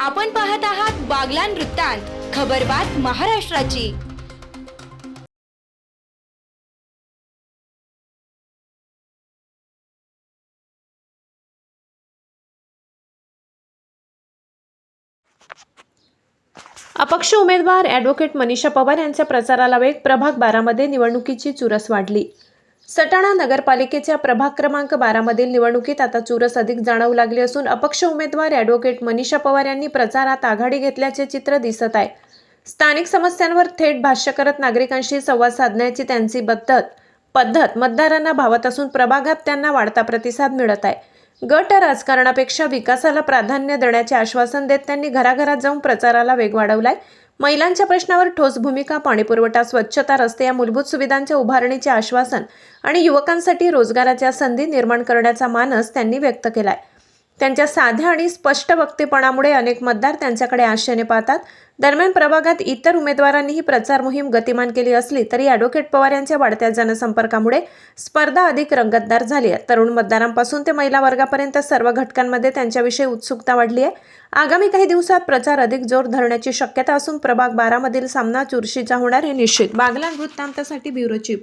आपण पाहत आहात बागलान वृत्तांत खबरबात महाराष्ट्राची. अपक्ष उमेदवार ॲडव्होकेट मनीषा पवार यांच्या प्रचाराला वेग प्रभाग बारामध्ये निवडणुकीची चुरस वाढली. सटाणा नगरपालिकेच्या प्रभाग क्रमांक बारामधील निवडणुकीत आता चुरस अधिक जाणवू लागली असून अपक्ष उमेदवार ॲडव्होकेट मनीषा पवार यांनी प्रचारात आघाडी घेतल्याचे चित्र दिसत आहे. स्थानिक समस्यांवर थेट भाष्य करत नागरिकांशी संवाद साधण्याची त्यांची पद्धत पद्धत मतदारांना भावत असून प्रभागात त्यांना वाढता प्रतिसाद मिळत आहे. गट राजकारणापेक्षा विकासाला प्राधान्य देण्याचे आश्वासन देत त्यांनी घराघरात जाऊन प्रचाराला वेग वाढवलाय. महिलांच्या प्रश्नावर ठोस भूमिका पाणीपुरवठा स्वच्छता रस्ते या मूलभूत सुविधांच्या उभारणीचे आश्वासन आणि युवकांसाठी रोजगाराच्या संधी निर्माण करण्याचा मानस त्यांनी व्यक्त केलाय. त्यांच्या साध्या आणि स्पष्ट वक्तेपणामुळे अनेक मतदार त्यांच्याकडे आशेने पाहतात. दरम्यान प्रभागात इतर उमेदवारांनीही प्रचार मोहीम गतिमान केली असली तरी ॲडव्होकेट पवार यांच्या वाढत्या जनसंपर्कामुळे स्पर्धा अधिक रंगतदार झाली आहे. तरुण मतदारांपासून ते महिला वर्गापर्यंत सर्व घटकांमध्ये त्यांच्याविषयी उत्सुकता वाढली आहे. आगामी काही दिवसात प्रचार अधिक जोर धरण्याची शक्यता असून प्रभाग बारामधील सामना चुरशीचा होणार हे निश्चित. बागलान वृत्तांतासाठी ब्युरो चीफ.